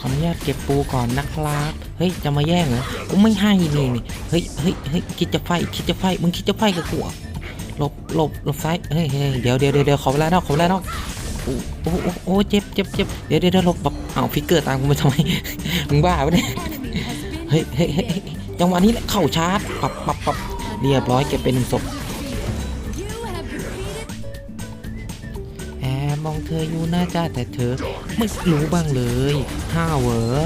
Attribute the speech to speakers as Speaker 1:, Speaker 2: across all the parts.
Speaker 1: ขออนุญาตเก็บปูก่อนนะครับ เฮ้ยจะมาแย่งเหรอกูไม่ให้นี่นี่เฮ้ยเฮ้ยเฮ้ยคิดจะไฟคิดจะไฟมึงคิดจะไฟกับกูเหรอหลบหลบหลบซ้ายเฮ้ยเฮ้ยเดี๋ยวเดี๋ยวเดี๋ยวขอเวลานอกขอเวลานอกโอ้โอ้โอ้โอ้เจ็บเจ็บเจ็บเดี๋ยวเดี๋ยวเดี๋ยวหลบแบบเอาฟิกเกอร์ตามกูมาทำไมมึงบ้าปะเนี่ยเฮ้ยเฮ้ยเฮ้ยเฮ้ยจังหวะนี้แหละเข้าชาร์จปับปับปับเรียบร้อยเก็บเป็นหนึ่งศพ มองเธออยู่หน้าจ้าแต่เธอไม่รู้บ้างเลยห้าเหวอ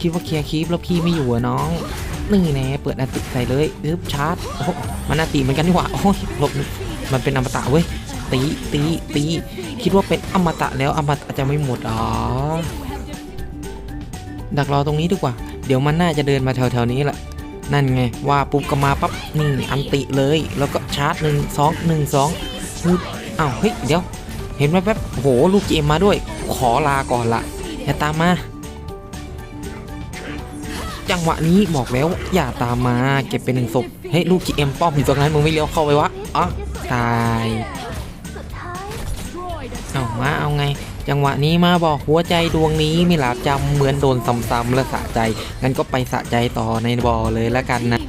Speaker 1: คิดว่าเคลียร์คลิปแล้วพี่ไม่อยู่เหรอน้อง นี่แน่เปิดอันติใส่เลยอึบชาร์จโอ้มันอันติเหมือนกันนี่หว่าโอ้ยหลบมันเป็นอมตะเว้ยตีตีตีคิดว่าเป็นอมตะแล้วอมตะจะไม่หมดอ๋อดักรอตรงนี้ดีกว่า เดี๋ยวมันน่าจะเดินมาแถวๆนี้แหละนั่นไงว่าปุ๊บก็มาปั๊บนี่อันติเลย แล้วก็ชาร์จหนึ่งสองหนึ่งสองฮึบอ้าวเฮ้ยเดี๋ยว เห็นไหมแป๊บโอ้โหลูกเกมมาด้วย ขอลาก่อนละอย่าตามมา จังหวะนี้บอกแล้วอย่าตามมาเก็บเป็นหนึ่งศพเฮ้ยลูก GM ป้อมอยู่ตรงนั้นมึงไม่เลี้ยวเข้าไปวะอ๋อตายเอามาเอาไง จังหวะนี้มาบอกหัวใจดวงนี้ไม่หลาบจำเหมือนโดนซ้ำๆและสะใจงั้นก็ไปสะใจต่อในบ่อเลยแล้วกันนะ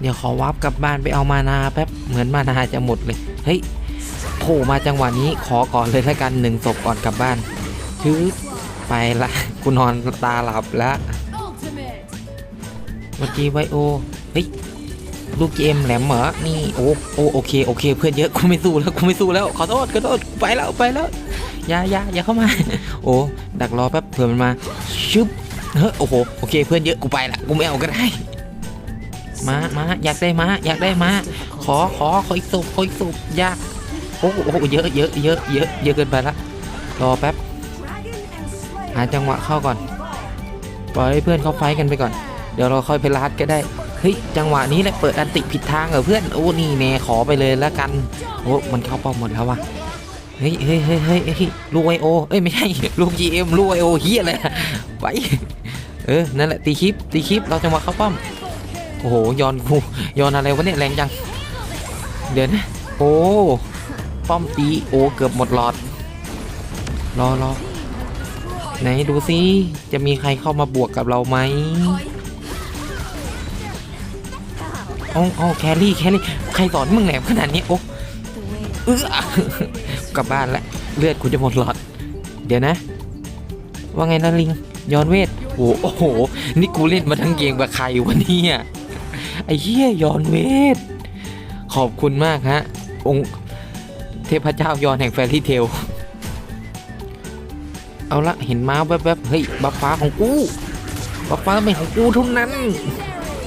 Speaker 1: เดี๋ยวขอวับกลับบ้านไปเอามานาแป๊บเหมือนมานาจะหมดเลยเฮ้ย โผล่มาจังหวะนี้ขอก่อนเลยล้วกันหนึ่งศพก่อนกลับบ้านชือไปละกูนอนตาหลับแล้วเมื่อกี้ไวโอเฮ้ยลูกเกมแหลมเหรอนี่โอ้โอโอเคโอเค เพื่อนเยอะกูไม่สู้แล้วกูไม่สู้แล้วขอโทษขอโทษไปแล้วไปแล้วอย่าอย่าอย่าเข้ามา โอ้ดักรอแป๊บเผื่อมันมาชึบเฮ้ยโอ้โหโอเค เพื่อนเยอะกูไปละกูไม่เอาก็ได้มามาอยากได้มาอยากได้มาขอขอขออีกศพขออีกศพยาก โอ้โหเยอะเยอะเยอะเยอะเยอะเกินไปละรอแป๊บหาจังหวะเข้าก่อนปล่อยให้เพื่อนเขาไฟกันไปก่อน เดี๋ยวเราค่อยไปลัดก็ได้เฮ้ยจังหวะนี้แหละเปิดอันติผิดทางเหรอเพื่อนโอ้นี่แน่ขอไปเลยแล้วกันโอ้มันเข้าป้อมหมดแล้ววะเฮ้ยเฮ้ยเฮ้ยเฮ้ยลูกไอโอเอ้ยไม่ใช่ลูก GM ลูกไอโอเฮียอะไรไปเออนั่นแหละตีคลิปตีคลิปเราจังหวะเข้าป้อมโอ้โหย้อนกูย้อนอะไรวะเนี่ยแรงจังเดี๋ยวนะโอ้ ป้อมตีโอเกือบหมดหลอด รอรอไหนดูซิ จะมีใครเข้ามาบวกกับเราไหมโอ๋ออ๋อแครี่แครี่ใครสอนมึงแหลมขนาดนี้โอ้เออกลับบ้านแล้วเลือดกูจะหมดหลอด เดี๋ยวนะ ว่าไงนะลิงย้อนเวทโอ้โอ้โห นี่กูเล่นมาทั้งเกมกับใครวะเนี่ยไอ้เหี้ยย้อนเวทขอบคุณมากฮะ องค์ เทพเจ้ายอนแห่งแฟรี่เทล เอาละเห็นม้าแวบๆ เฮ้ย บัฟฟ้าของกู บัฟฟ้าไม่ของกูเทุกนั้น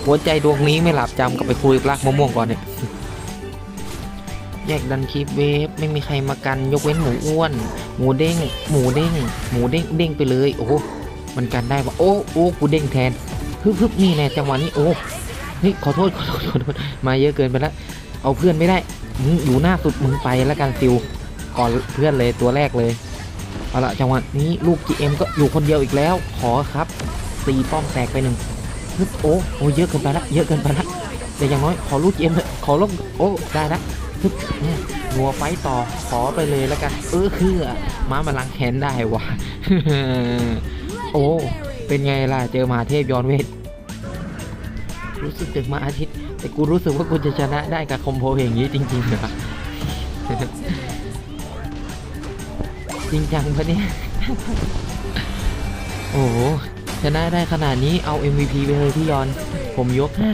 Speaker 1: หัวใจดวงนี้ไม่หลับจำกับไปคุยกับลากมะม่วงก่อนเนี่ยแยกดันคลิปเวฟไม่มีใครมากันยกเว้นหมูอ้วน หมูเด้ง หมูเด้ง หมูเด้งเด้งไปเลย โอ้มันกันได้ปะโอ้โอ้กูเด้งแทนฮึบฮึบนี่แน่จังหวะนี้โอ้เฮ้ยขอโทษขอโทษขอโทษมาเยอะเกินไปล้วเอาเพื่อนไม่ได้ อยู่หน้าสุดมึงไปแล้วกันซิวก่อนเพื่อนเลยตัวแรกเลยเอาละจังหวะนี้ลูก GM ก็อยู่คนเดียวอีกแล้ว ขอครับตีป้อมแตกไปหนึ่งฮึบโอ้โอ้เยอะเกินไปละเยอะเกินไปละแต่อย่างน้อยขอลูก GM เถอะขอลูกโอ้ได้ละฮึบเนี่ยหัวไฟต่อขอไปเลยแล้วกัน เออคือม้ามาลังแขนได้วะโอ้เป็นไงล่ะเจอมาเทพย้อนเวท รู้สึกถึงมาอาทิตย์ แต่กูรู้สึกว่ากูจะชนะได้กับคอมโบอย่างนี้จริงๆเหรอจริงจังปะเนี่ย โอ้โหชนะได้ขนาดนี้เอา MVP ไปเลยพี่ยอน ผมยกให้